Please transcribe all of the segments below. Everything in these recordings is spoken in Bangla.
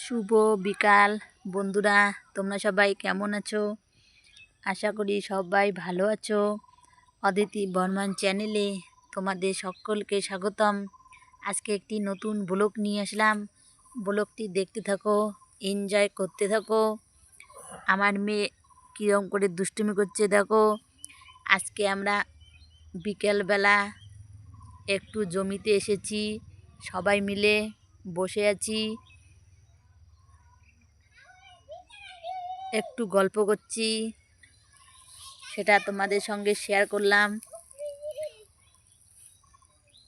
শুভ বিকাল। বন্ধুরা, তোমরা সবাই কেমন আছো? আশা করি সবাই ভালো আছো। অদিতি বর্মান চ্যানেলে তোমাদের সকলকে স্বাগতম। আজকে একটি নতুন ব্লগ নিয়ে আসলাম। ব্লগটি দেখতে থাকো এনজয় করতে থাকো। আমার মেয়ে কীরকম করে দুষ্টুমি করছে দেখো। আজকে আমরা বিকেলবেলা একটু জমিতে এসেছি। সবাই মিলে বসে আছি। একটু গল্প করছি। সেটা তোমাদের সঙ্গে শেয়ার করলাম।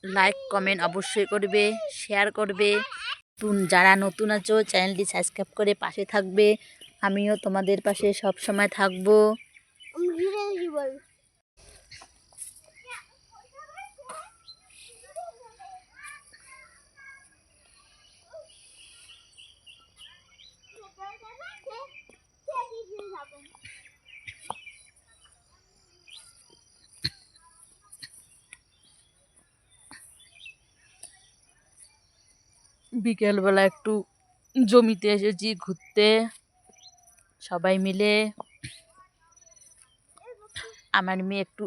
লাইক কমেন্ট অবশ্যই করবে শেয়ার করবে। নতুন, যারা নতুন আছো চ্যানেলটি সাবস্ক্রাইব করে পাশে থাকবে। আমিও তোমাদের পাশে সব সময় থাকব বিকেলবেলা একটু জমিতে এসেছি ঘুরতে। সবাই মিলে। আমার মেয়ে একটু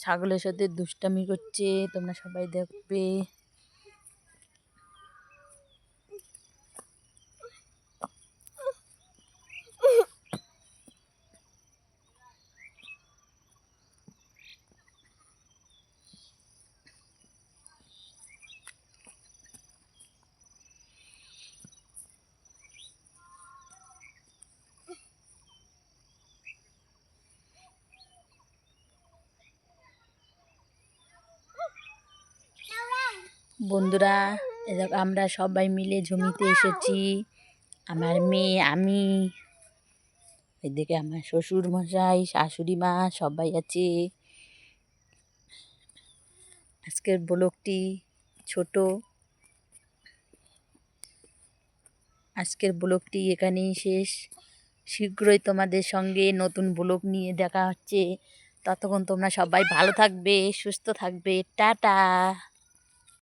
ছাগলের সাথে দুষ্টামি করছে, তোমরা সবাই দেখবে। বন্ধুরা আমরা সবাই মিলে জমিতে এসেছি। আমার মেয়ে, আমি। এদিকে আমার শ্বশুর মশাই শাশুড়ি মা সবাই আছে। আজকের ব্লগটি ছোট। আজকের ব্লগটি এখানেই শেষ। শীঘ্রই তোমাদের সঙ্গে নতুন ব্লগ নিয়ে দেখা হচ্ছে। ততক্ষণ তোমরা সবাই ভালো থাকবে, সুস্থ থাকবে। টাটা।